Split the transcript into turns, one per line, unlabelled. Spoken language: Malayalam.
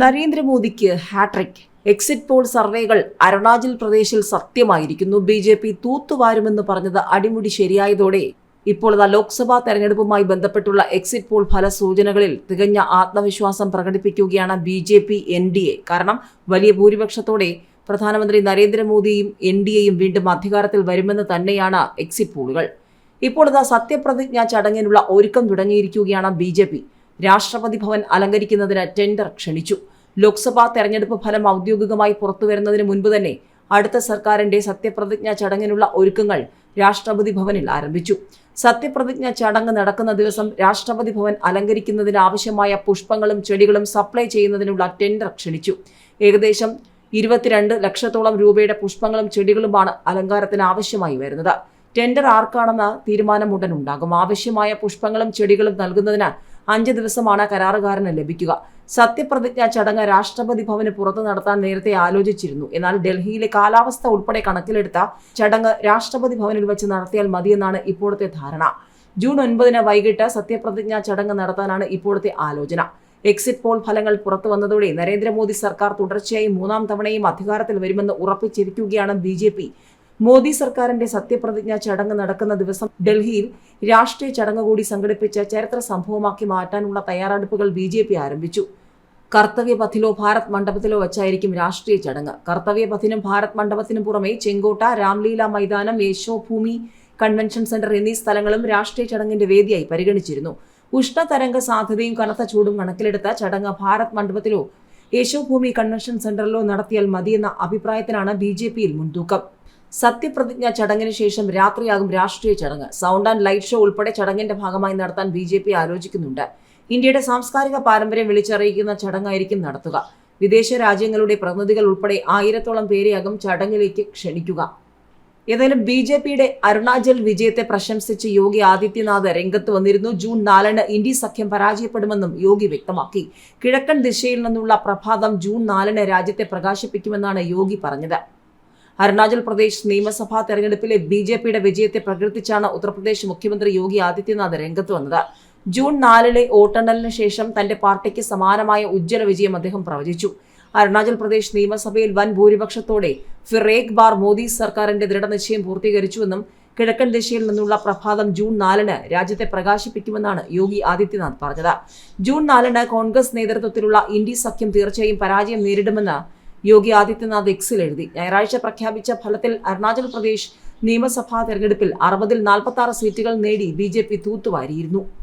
നരേന്ദ്രമോദിക്ക് ഹാട്രിക് എക്സിറ്റ് പോൾ സർവേകൾ അരുണാചൽ പ്രദേശിൽ സത്യമായിരിക്കുന്നു ബി ജെ പി തൂത്തുവാരുമെന്ന് പറഞ്ഞത് അടിമുടി ശരിയായതോടെ ഇപ്പോൾ ഇതാ ലോക്സഭാ തെരഞ്ഞെടുപ്പുമായി ബന്ധപ്പെട്ടുള്ള എക്സിറ്റ് പോൾ ഫല സൂചനകളിൽ തികഞ്ഞ ആത്മവിശ്വാസം പ്രകടിപ്പിക്കുകയാണ് B J P N D A കാരണം വലിയ ഭൂരിപക്ഷത്തോടെ പ്രധാനമന്ത്രി നരേന്ദ്രമോദിയും എൻ ഡി എയും വീണ്ടും അധികാരത്തിൽ വരുമെന്ന് തന്നെയാണ് എക്സിറ്റ് പോളുകൾ ഇപ്പോൾ ഇതാ സത്യപ്രതിജ്ഞാ ചടങ്ങിനുള്ള ഒരുക്കം തുടങ്ങിയിരിക്കുകയാണ് ബി ജെ പി രാഷ്ട്രപതി ഭവൻ അലങ്കരിക്കുന്നതിന് ടെൻഡർ ക്ഷണിച്ചു ലോക്സഭാ തെരഞ്ഞെടുപ്പ് ഫലം ഔദ്യോഗികമായി പുറത്തുവരുന്നതിന് മുൻപ് തന്നെ അടുത്ത സർക്കാരിന്റെ സത്യപ്രതിജ്ഞാ ചടങ്ങിനുള്ള ഒരുക്കങ്ങൾ രാഷ്ട്രപതി ഭവനിൽ ആരംഭിച്ചു സത്യപ്രതിജ്ഞ ചടങ്ങ് നടക്കുന്ന ദിവസം രാഷ്ട്രപതി ഭവൻ അലങ്കരിക്കുന്നതിന് ആവശ്യമായ പുഷ്പങ്ങളും ചെടികളും സപ്ലൈ ചെയ്യുന്നതിനുള്ള ടെൻഡർ ക്ഷണിച്ചു ഏകദേശം ഇരുപത്തിരണ്ട് ലക്ഷത്തോളം രൂപയുടെ പുഷ്പങ്ങളും ചെടികളുമാണ് അലങ്കാരത്തിന് ആവശ്യമായി വരുന്നത് ടെൻഡർ ആർക്കാണെന്ന തീരുമാനം ഉടൻ ഉണ്ടാകും ആവശ്യമായ പുഷ്പങ്ങളും ചെടികളും നൽകുന്നതിന് അഞ്ച് ദിവസമാണ് കരാറുകാരന് ലഭിക്കുക സത്യപ്രതിജ്ഞാ ചടങ്ങ് രാഷ്ട്രപതി ഭവന് പുറത്ത് നടത്താൻ നേരത്തെ ആലോചിച്ചിരുന്നു എന്നാൽ ഡൽഹിയിലെ കാലാവസ്ഥ ഉൾപ്പെടെ കണക്കിലെടുത്ത ചടങ്ങ് രാഷ്ട്രപതി ഭവനിൽ വെച്ച് നടത്തിയാൽ മതിയെന്നാണ് ഇപ്പോഴത്തെ ധാരണ ജൂൺ ഒൻപതിന് വൈകിട്ട് സത്യപ്രതിജ്ഞാ ചടങ്ങ് നടത്താനാണ് ഇപ്പോഴത്തെ ആലോചന എക്സിറ്റ് പോൾ ഫലങ്ങൾ പുറത്തു വന്നതോടെ നരേന്ദ്രമോദി സർക്കാർ തുടർച്ചയായി മൂന്നാം തവണയും അധികാരത്തിൽ വരുമെന്ന് ഉറപ്പിച്ചിരിക്കുകയാണ് ബി മോദി സർക്കാരിന്റെ സത്യപ്രതിജ്ഞ ചടങ്ങ് നടക്കുന്ന ദിവസം ഡൽഹിയിൽ രാഷ്ട്രീയ ചടങ്ങ് കൂടി സംഘടിപ്പിച്ച ചരിത്ര സംഭവമാക്കി മാറ്റാനുള്ള തയ്യാറെടുപ്പുകൾ ബി ആരംഭിച്ചു കർത്തവ്യ പഥിലോ ഭാരത് മണ്ഡപത്തിലോ വച്ചായിരിക്കും രാഷ്ട്രീയ ചടങ്ങ് കർത്തവ്യ പഥിനും ഭാരത് മണ്ഡപത്തിനും പുറമെ ചെങ്കോട്ട രാംലീല മൈതാനം യേശോഭൂമി കൺവെൻഷൻ സെന്റർ എന്നീ സ്ഥലങ്ങളും രാഷ്ട്രീയ ചടങ്ങിന്റെ വേദിയായി പരിഗണിച്ചിരുന്നു ഉഷ്ണതരംഗ സാധ്യതയും കനത്ത ചൂടും കണക്കിലെടുത്ത ചടങ്ങ് ഭാരത് മണ്ഡപത്തിലോ യേശോഭൂമി കൺവെൻഷൻ സെന്ററിലോ നടത്തിയാൽ മതിയെന്ന അഭിപ്രായത്തിനാണ് ബി ജെ പിയിൽ മുൻതൂക്കം സത്യപ്രതിജ്ഞ ചടങ്ങിന് ശേഷം രാത്രിയാകും രാഷ്ട്രീയ ചടങ്ങ് സൗണ്ട് ആൻഡ് ലൈറ്റ് ഷോ ഉൾപ്പെടെ ചടങ്ങിന്റെ ഭാഗമായി നടത്താൻ ബി ജെ പി ആലോചിക്കുന്നുണ്ട് ഇന്ത്യയുടെ സാംസ്കാരിക പാരമ്പര്യം വിളിച്ചറിയിക്കുന്ന ചടങ്ങായിരിക്കും നടത്തുക വിദേശ രാജ്യങ്ങളുടെ പ്രതിനിധികൾ ഉൾപ്പെടെ ആയിരത്തോളം പേരെയാകും ചടങ്ങിലേക്ക് ക്ഷണിക്കുക ഏതായാലും ബി ജെ പിയുടെ അരുണാചൽ വിജയത്തെ പ്രശംസിച്ച് യോഗി ആദിത്യനാഥ് രംഗത്ത് വന്നിരുന്നു ജൂൺ നാലിന് ഇന്ത്യ സഖ്യം പരാജയപ്പെടുമെന്നും യോഗി വ്യക്തമാക്കി കിഴക്കൻ ദിശയിൽ നിന്നുള്ള പ്രഭാതം ജൂൺ നാലിന് രാജ്യത്തെ പ്രകാശിപ്പിക്കുമെന്നാണ് യോഗി പറഞ്ഞത് അരുണാചൽ പ്രദേശ് നിയമസഭാ തെരഞ്ഞെടുപ്പിലെ ബി ജെ പിയുടെ വിജയത്തെ പ്രകീർത്തിച്ചാണ് ഉത്തർപ്രദേശ് മുഖ്യമന്ത്രി യോഗി ആദിത്യനാഥ് രംഗത്ത് വന്നത് ജൂൺ നാലിലെ വോട്ടെണ്ണലിന് ശേഷം തന്റെ പാർട്ടിക്ക് സമാനമായ ഉജ്ജ്വല വിജയം അദ്ദേഹം പ്രവചിച്ചു അരുണാചൽ പ്രദേശ് നിയമസഭയിൽ വൻ ഭൂരിപക്ഷത്തോടെ ഫിറേഖ് ബാർ മോദി സർക്കാരിന്റെ ദൃഢനിശ്ചയം പൂർത്തീകരിച്ചുവെന്നും കിഴക്കൻ ദിശയിൽ നിന്നുള്ള പ്രഭാതം ജൂൺ നാലിന് രാജ്യത്തെ പ്രകാശിപ്പിക്കുമെന്നാണ് യോഗി ആദിത്യനാഥ് പറഞ്ഞത് ജൂൺ നാലിന് കോൺഗ്രസ് നേതൃത്വത്തിലുള്ള ഇന്ത്യ സഖ്യം തീർച്ചയായും പരാജയം നേരിടുമെന്ന് യോഗി ആദിത്യനാഥ് എക്സിൽ എഴുതി ഞായറാഴ്ച പ്രഖ്യാപിച്ച ഫലത്തിൽ അരുണാചൽ പ്രദേശ് നിയമസഭാ തെരഞ്ഞെടുപ്പിൽ അറുപതിൽ നാൽപ്പത്തി ആറ് സീറ്റുകൾ നേടി ബി ജെ പി തൂത്തുവാരിയിരുന്നു